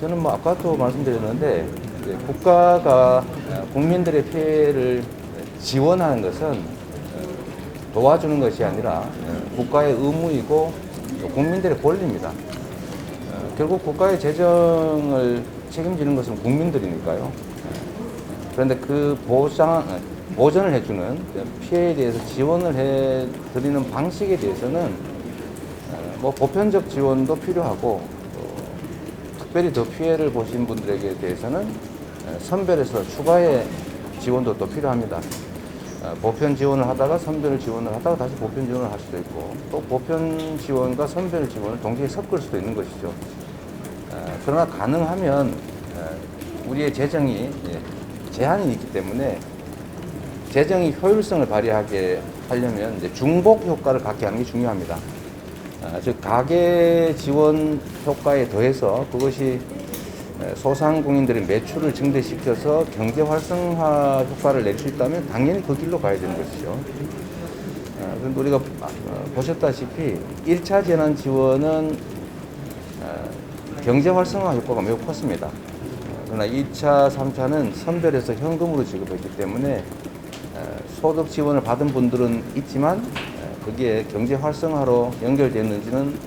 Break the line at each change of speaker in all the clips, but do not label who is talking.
저는 뭐 아까도 말씀드렸는데 국가가 어, 국민들의 피해를 지원하는 것은 어, 도와주는 것이 아니라 어, 국가의 의무이고 또 국민들의 권리입니다. 어, 결국 국가의 재정을 책임지는 것은 국민들이니까요. 그런데 그 보상, 보전을 해주는 피해에 대해서 지원을 해 드리는 방식에 대해서는 어, 뭐 보편적 지원도 필요하고 또 특별히 더 피해를 보신 분들에게 대해서는 어, 선별해서 추가의 지원도 또 필요합니다. 어, 보편 지원을 하다가 선별 지원을 하다가 다시 보편 지원을 할 수도 있고 또 보편 지원과 선별 지원을 동시에 섞을 수도 있는 것이죠. 어, 그러나 가능하면 어, 우리의 재정이 예, 제한이 있기 때문에 재정이 효율성을 발휘하게 하려면 중복 효과를 갖게 하는 게 중요합니다. 아, 즉 가계 지원 효과에 더해서 그것이 에, 소상공인들의 매출을 증대시켜서 경제 활성화 효과를 낼 수 있다면 당연히 그 길로 가야 되는 것이죠. 아, 그런데 우리가 어, 보셨다시피 1차 재난 지원은 어, 경제 활성화 효과가 매우 컸습니다. 어, 그러나 2차, 3차는 선별해서 현금으로 지급했기 때문에 어, 소득 지원을 받은 분들은 있지만 어, 거기에 경제 활성화로 연결됐는지는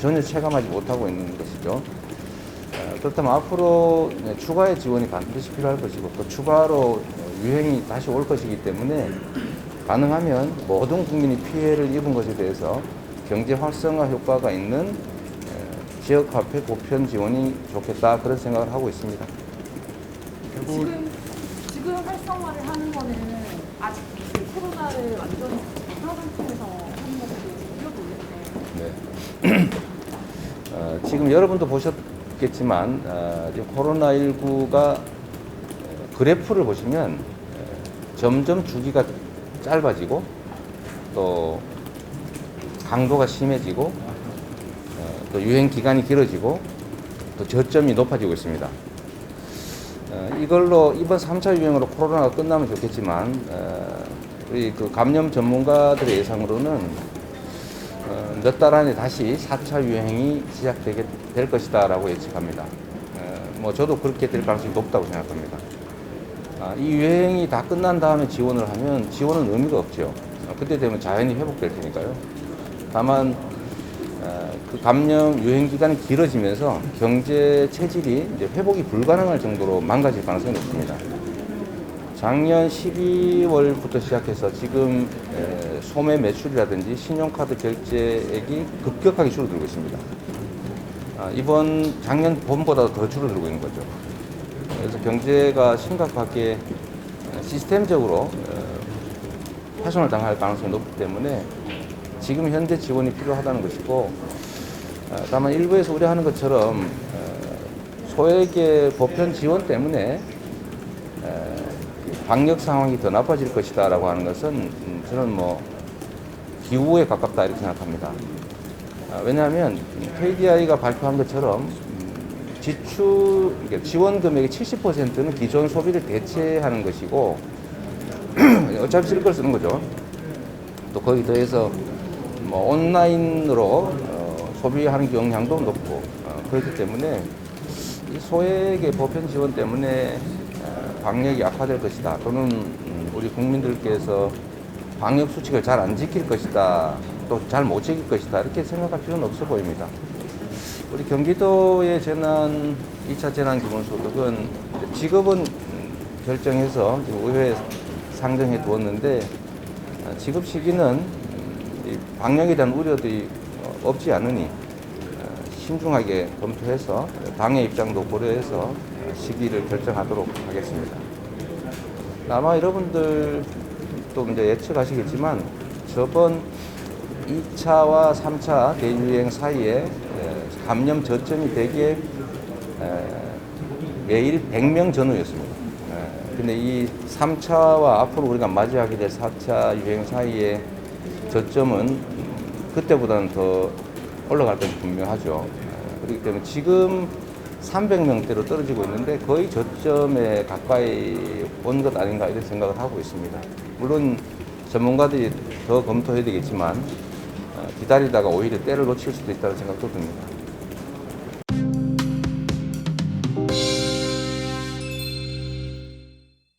전혀 체감하지 못하고 있는 것이죠. 어, 그렇다면 앞으로 네, 추가의 지원이 반드시 필요할 것이고 또 추가로 어, 유행이 다시 올 것이기 때문에 가능하면 모든 국민이 피해를 입은 것에 대해서 경제 활성화 효과가 있는 어, 지역 화폐 보편 지원이 좋겠다 그런 생각을 하고 있습니다.
지금 지금 활성화를 하는 거는 아직 그 코로나를 완전히 국가 상태에서 하는 것에 대해서
네. 어, 지금 여러분도 보셨겠지만 어, 코로나19가 그래프를 보시면 어, 점점 주기가 짧아지고 또 강도가 심해지고 어, 또 유행 기간이 길어지고 또 저점이 높아지고 있습니다. 어, 이걸로 이번 3차 유행으로 코로나가 끝나면 좋겠지만 어, 우리 그 감염 전문가들의 예상으로는 어, 몇달 안에 다시 4차 유행이 시작되게 될 것이다 라고 예측합니다. 어, 뭐 저도 그렇게 될 가능성이 높다고 생각합니다. 아, 이 유행이 다 끝난 다음에 지원을 하면 지원은 의미가 없죠. 어, 그때 되면 자연히 회복될 테니까요. 다만 어, 그 감염 유행 기간이 길어지면서 경제 체질이 이제 회복이 불가능할 정도로 망가질 가능성이 높습니다. 작년 12월부터 시작해서 지금 에, 소매 매출이라든지 신용카드 결제액이 급격하게 줄어들고 있습니다. 아, 이번 작년 봄보다 더 줄어들고 있는 거죠. 그래서 경제가 심각하게 어, 시스템적으로 어, 훼손을 당할 가능성이 높기 때문에 지금 현재 지원이 필요하다는 것이고 어, 다만 일부에서 우려하는 것처럼 어, 소액의 보편 지원 때문에 에, 방역 상황이 더 나빠질 것이다라고 하는 것은 음, 저는 뭐 기우에 가깝다 이렇게 생각합니다. 아, 왜냐하면 KDI가 발표한 것처럼 음, 지출 지원 금액의 70%는 기존 소비를 대체하는 것이고 어차피 쓸 걸 쓰는 거죠. 또 거기 더해서 뭐 온라인으로 어, 소비하는 경향도 높고 어, 그렇기 때문에 이 소액의 보편 지원 때문에 어, 방역이 악화될 것이다. 또는 음, 우리 국민들께서 방역 수칙을 잘 안 지킬 것이다. 또 잘 못 지킬 것이다. 이렇게 생각할 필요는 없어 보입니다. 우리 경기도의 재난 2차 재난 기본소득은 음, 결정해서 의회에 상정해 두었는데 어, 지급 시기는 방역에 대한 우려들이 어, 없지 않으니 어, 신중하게 검토해서 당의 입장도 고려해서 어, 시기를 결정하도록 하겠습니다. 아마 여러분들 또 이제 예측하시겠지만 저번 2차와 3차 대유행 사이에 에, 감염 저점이 대개 에, 매일 100명 전후였습니다. 에, 근데 이 3차와 앞으로 우리가 맞이하게 될 4차 유행 사이에 저점은 음, 그때보다는 더 올라갈 건 분명하죠. 에, 그렇기 때문에 지금 300명대로 떨어지고 있는데 거의 저점에 가까이 온 것 아닌가 이런 생각을 하고 있습니다. 물론 전문가들이 더 검토해야 되겠지만 어, 기다리다가 오히려 때를 놓칠 수도 있다는 생각도 듭니다.